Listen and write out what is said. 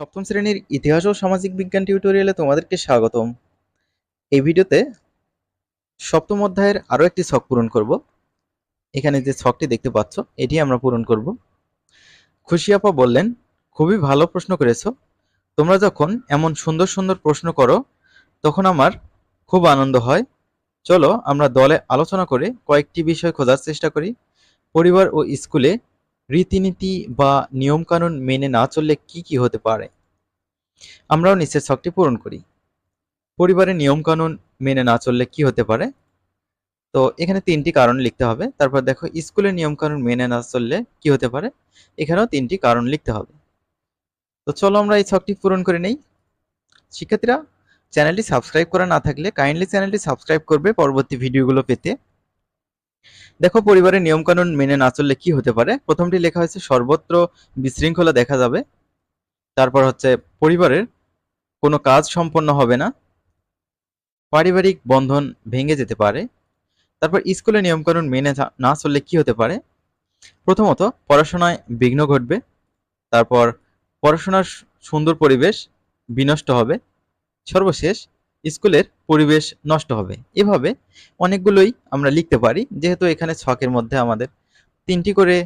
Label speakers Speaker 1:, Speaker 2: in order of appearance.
Speaker 1: সপ্তম শ্রেণির ইতিহাস ও সামাজিক বিজ্ঞান টিউটোরিয়ালে তোমাদেরকে স্বাগতম। এই ভিডিওতে সপ্তম অধ্যায়ের আরও একটি ছক পূরণ করব। এখানে যে ছকটি দেখতে পাচ্ছ, এটি আমরা পূরণ করব। খুশি আপা বললেন, খুবই ভালো প্রশ্ন করেছ। তোমরা যখন এমন সুন্দর সুন্দর প্রশ্ন করো, তখন আমার খুব আনন্দ হয়। চলো আমরা দলে আলোচনা করে কয়েকটি বিষয় খোঁজার চেষ্টা করি। পরিবার ও স্কুলে রীতিনীতি বা নিয়মকানুন মেনে না চললে কি কি হতে পারে? আমরাও নিচের ছকটি পূরণ করি। পরিবারের নিয়মকানুন মেনে না চললে কি হতে পারে? তো এখানে তিনটি কারণ লিখতে হবে। তারপর দেখো, স্কুলের নিয়মকানুন মেনে না চললে কি হতে পারে? এখানেও তিনটি কারণ লিখতে হবে। তো চলো আমরা এই ছকটি পূরণ করে নেই। শিক্ষার্থীরা, চ্যানেলটি সাবস্ক্রাইব করা না থাকলে, কাইন্ডলি চ্যানেলটি সাবস্ক্রাইব করবে পরবর্তী ভিডিওগুলো পেতে। দেখো, পরিবারের নিয়মকানুন মেনে না চললে কি হতে পারে? প্রথমটি লেখা হয়েছে, সর্বত্র বিশৃঙ্খলা দেখা যাবে। তারপর হচ্ছে, পরিবারের কোনো কাজ সম্পন্ন হবে না। পারিবারিক বন্ধন ভেঙে যেতে পারে। তারপর, স্কুলের নিয়মকানুন মেনে না চললে কি হতে পারে? প্রথমত, পড়াশোনায় বিঘ্ন ঘটবে। তারপর, পড়াশোনার সুন্দর পরিবেশ বিনষ্ট হবে। সর্বশেষ স্কুলের পরিবেশ নষ্ট হবে। এভাবে অনেকগুলোই আমরা লিখতে পারি। যেহেতু এখানে ছকের মধ্যে আমাদের তিনটি করে